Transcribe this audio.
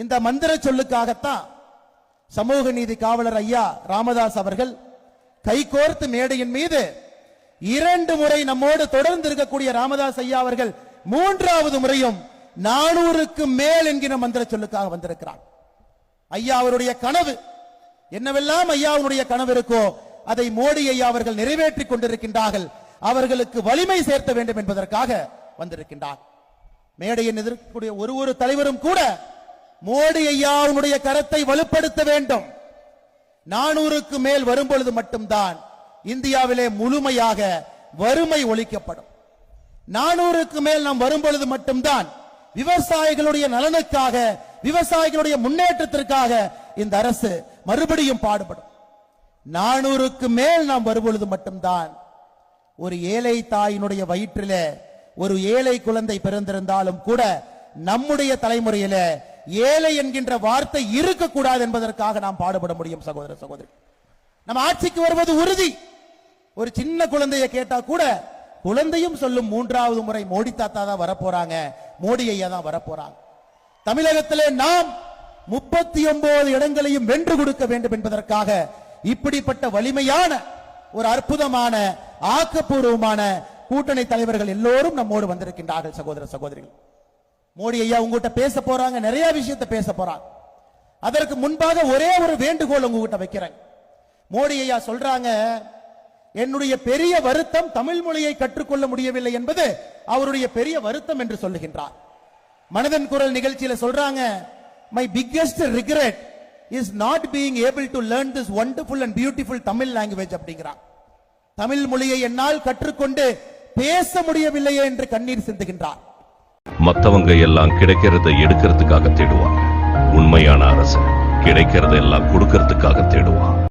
இந்த மந்திர சொல்லுக்காகத்தான் சமூக நீதி காவலர் ஐயா ராமதாஸ் அவர்கள் கைகோர்த்து மேடையின் மீது இரண்டு முறை நம்மோடு தொடர்ந்து இருக்கக்கூடிய ராமதாஸ் ஐயா அவர்கள் மூன்றாவது முறையும் நானூறுக்கு மேல் என்கிற மந்திர சொல்லுக்காக வந்திருக்கிறார். ஐயா அவருடைய கனவு என்னவெல்லாம் ஐயாவுடைய கனவு இருக்கோ அதை மோடி ஐயா அவர்கள் நிறைவேற்றிக் கொண்டிருக்கின்றார்கள். அவர்களுக்கு வலிமை சேர்த்த வேண்டும் என்பதற்காக வந்திருக்கின்றார். மேடையின் எதிர்க்கக்கூடிய ஒரு ஒரு தலைவரும் கூட மோடி ஐயாவுடைய கரத்தை வலுப்படுத்த வேண்டும். நானூறுக்கு மேல் வரும் பொழுது மட்டும்தான் இந்தியாவிலே முழுமையாக வறுமை ஒழிக்கப்படும். நானூறுக்கு மேல் நாம் வரும் பொழுது மட்டும்தான் விவசாயிகளுடைய நலனுக்காக விவசாயிகளுடைய முன்னேற்றத்திற்காக இந்த அரசு மறுபடியும் பாடுபடும். நானூறுக்கு மேல் நாம் வரும்பொழுது மட்டும்தான் ஒரு ஏழை தாயினுடைய வயிற்றிலே ஒரு ஏழை குழந்தை பிறந்திருந்தாலும் கூட நம்முடைய தலைமுறையில ஏழை என்கின்ற வார்த்தை இருக்கக்கூடாது என்பதற்காக நாம் பாடுபட முடியும் சகோதர சகோதரி. நம்ம ஆட்சிக்கு வருவது உறுதி. ஒரு சின்ன குழந்தைய கேட்டா கூட குழந்தையும் சொல்லும் மூன்றாவது முறை மோடி தாத்தா தான் வரப்போறாங்க மோடி ஐயா தான் வரப்போறாங்க. தமிழகத்திலே நாம் முப்பத்தி ஒன்பது இடங்களையும் வென்று கொடுக்க வேண்டும் என்பதற்காக இப்படிப்பட்ட வலிமையான ஒரு அற்புதமான ஆக்கப்பூர்வமான கூட்டணி தலைவர்கள் எல்லோரும் நம்மோடு வந்திருக்கின்றார்கள் சகோதர சகோதரிகள். மோடி ஐயா உங்ககிட்ட பேச போறாங்க நிறைய விஷயத்தை பேச போறாங்க. அதற்கு முன்பாக ஒரே ஒரு வேண்டுகோள் உங்ககிட்ட வைக்கிறேன். மோடி ஐயா சொல்றாங்க என்னுடைய பெரிய வருத்தம் தமிழ் மொழியை கற்றுக்கொள்ள முடியவில்லை என்பது அவருடைய பெரிய வருத்தம் என்று சொல்லுகின்றார். மனதன் குரல் நிகழ்ச்சியில சொல்றாங்க my biggest regret is not being able to learn this wonderful and beautiful Tamil language அப்படிங்கிறார். தமிழ் மொழியை என்னால் கற்றுக்கொண்டு பேச முடியவில்லையே என்று கண்ணீர் சிந்துகின்றார். மத்தவங்க எல்லாம் கிடைக்கிறத எடுக்கிறதுக்காக தேடுவாங்க. உண்மையான அரசு கிடைக்கிறதெல்லாம் கொடுக்கறதுக்காக தேடுவான்.